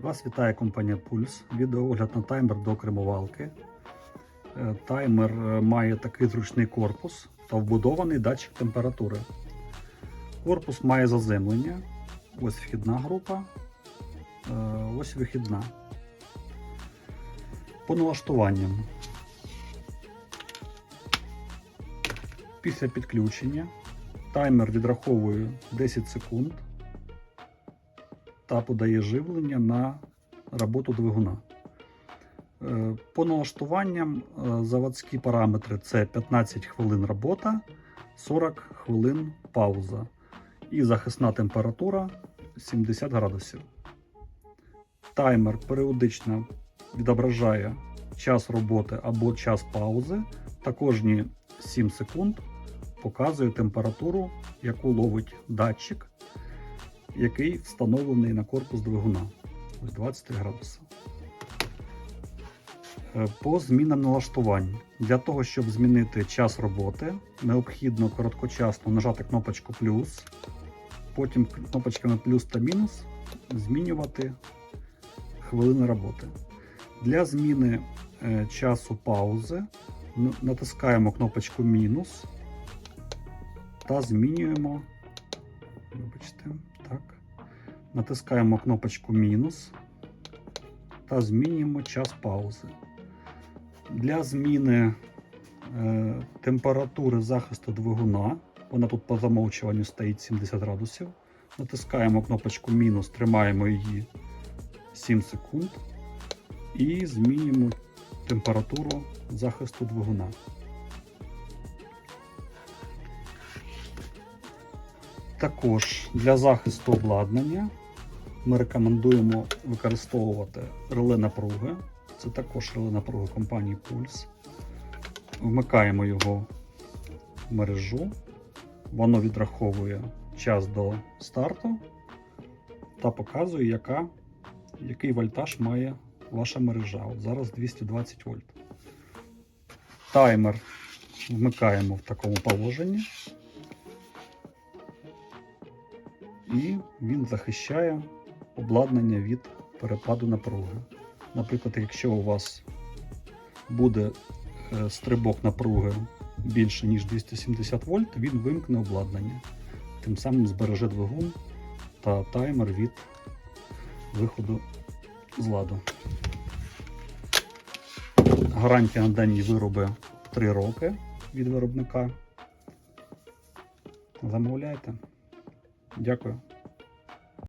Вас вітає компанія Пульс. Відеоогляд на таймер до кремувалки. Е, Таймер е, має такий зручний корпус та вбудований датчик температури. Корпус має заземлення. Ось вхідна група, е, ось вихідна. По налаштуванням. Після підключення таймер відраховує 10 секунд та подає живлення на роботу двигуна. Е, По налаштуванням е, заводські параметри це 15 хвилин робота, 40 хвилин пауза і захисна температура 70 градусів. Таймер періодично відображає час роботи або час паузи та кожні 7 секунд показує температуру, яку ловить датчик який встановлений на корпус двигуна. Ось 23 градуси. Е, По змінам налаштувань. Для того, щоб змінити час роботи, необхідно короткочасно нажати кнопочку плюс, потім кнопочками плюс та мінус змінювати хвилини роботи. Для зміни е, часу паузи натискаємо кнопочку мінус та змінюємо. Вибачте, так. Натискаємо кнопочку мінус та змінюємо час паузи. Для зміни е, температури захисту двигуна, вона тут по замовчуванню стоїть 70 градусів. Натискаємо кнопочку мінус, тримаємо її 7 секунд і змінюємо температуру захисту двигуна. Також для захисту обладнання ми рекомендуємо використовувати реле напруги. Це також реле напруги компанії Pulse. Вмикаємо його в мережу. Воно відраховує час до старту та показує, яка, який вольтаж має ваша мережа. От зараз 220 вольт. Таймер вмикаємо в такому положенні. І він захищає обладнання від перепаду напруги. Наприклад, якщо у вас буде е, стрибок напруги більше, ніж 270 вольт, він вимкне обладнання. Тим самим збереже двигун та таймер від виходу з ладу. Гарантія на дані вироби 3 роки від виробника. Замовляйте. Дякую.